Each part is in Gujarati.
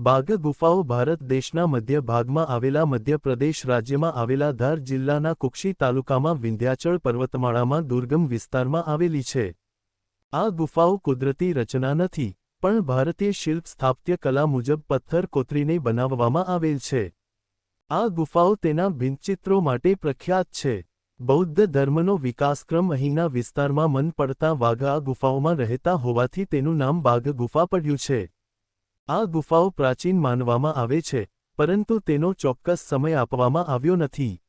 બાઘ ગુફાઓ ભારત દેશના મધ્ય ભાગમાં આવેલા મધ્યપ્રદેશ રાજ્યમાં આવેલા ધાર જિલ્લાના કુક્ષી તાલુકામાં વિંધ્યાચળ પર્વતમાળામાં દુર્ગમ વિસ્તારમાં આવેલી છે. આ ગુફાઓ કુદરતી રચના નથી, પણ ભારતીય શિલ્પ સ્થાપત્ય કલા મુજબ પથ્થર કોતરીને બનાવવામાં આવેલ છે. આ ગુફાઓ તેના ભિંતચિત્રો માટે પ્રખ્યાત છે. બૌદ્ધ ધર્મનો વિકાસક્રમ અહીંના વિસ્તારમાં મન પડતા વાઘ આ ગુફાઓમાં રહેતા હોવાથી તેનું નામ બાઘ ગુફા પડ્યું છે. આ ગુફાઓ પ્રાચીન માનવામાં આવે છે, પરંતુ તેનો ચોક્કસ સમય આપવામાં આવ્યો નથી.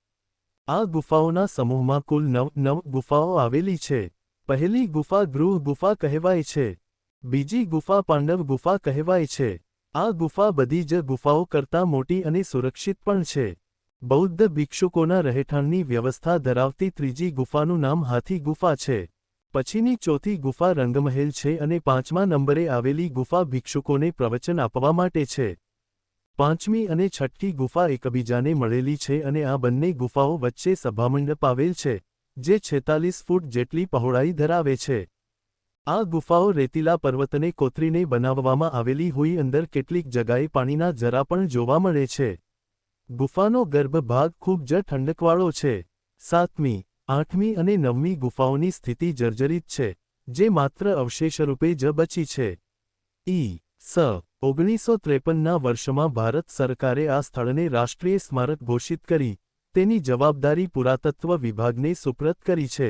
આ ગુફાઓના સમૂહમાં કુલ નવ નવ ગુફાઓ આવેલી છે. પહેલી ગુફા ગૃહ ગુફા કહેવાય છે. બીજી ગુફા પાંડવ ગુફા કહેવાય છે. આ ગુફા બધી જ ગુફાઓ કરતાં મોટી અને સુરક્ષિત પણ છે. બૌદ્ધ ભિક્ષુકોના રહેઠાણની વ્યવસ્થા ધરાવતી ત્રીજી ગુફાનું નામ હાથી ગુફા છે. પછીની ચોથી ગુફા રંગમહેલ છે અને પાંચમા નંબરે આવેલી ગુફા ભિક્ષુકોને પ્રવચન આપવા માટે છે. પાંચમી અને છઠ્ઠી ગુફા એકબીજાને મળેલી છે અને આ બંને ગુફાઓ વચ્ચે સભામંડપ આવેલ છે, જે છેતાલીસ ફૂટ જેટલી પહોળાઈ ધરાવે છે. આ ગુફાઓ રેતીલા પર્વતને કોતરીને બનાવવામાં આવેલી હોઈ અંદર કેટલીક જગાએ પાણીના જરા પણ જોવા મળે છે. ગુફાનો ગર્ભભાગ ખૂબ જ ઠંડકવાળો છે. સાતમી આઠમી અને નવમી ગુફાઓની સ્થિતિ જર્જરિત છે, જે માત્ર અવશેષરૂપે જ બચી છે. ઈ. સ. ઓગણીસો ત્રેપનના વર્ષમાં ભારત સરકારે આ સ્થળને રાષ્ટ્રીય સ્મારક ઘોષિત કરી, તેની જવાબદારી પુરાતત્વ વિભાગને સુપ્રત કરી છે.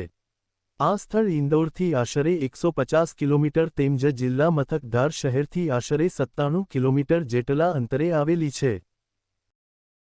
આ સ્થળ ઇન્દોરથી આશરે એકસો પચાસ કિલોમીટર તેમજ જિલ્લા મથક ધાર શહેરથી આશરે સત્તાણું કિલોમીટર જેટલા અંતરે આવેલી છે.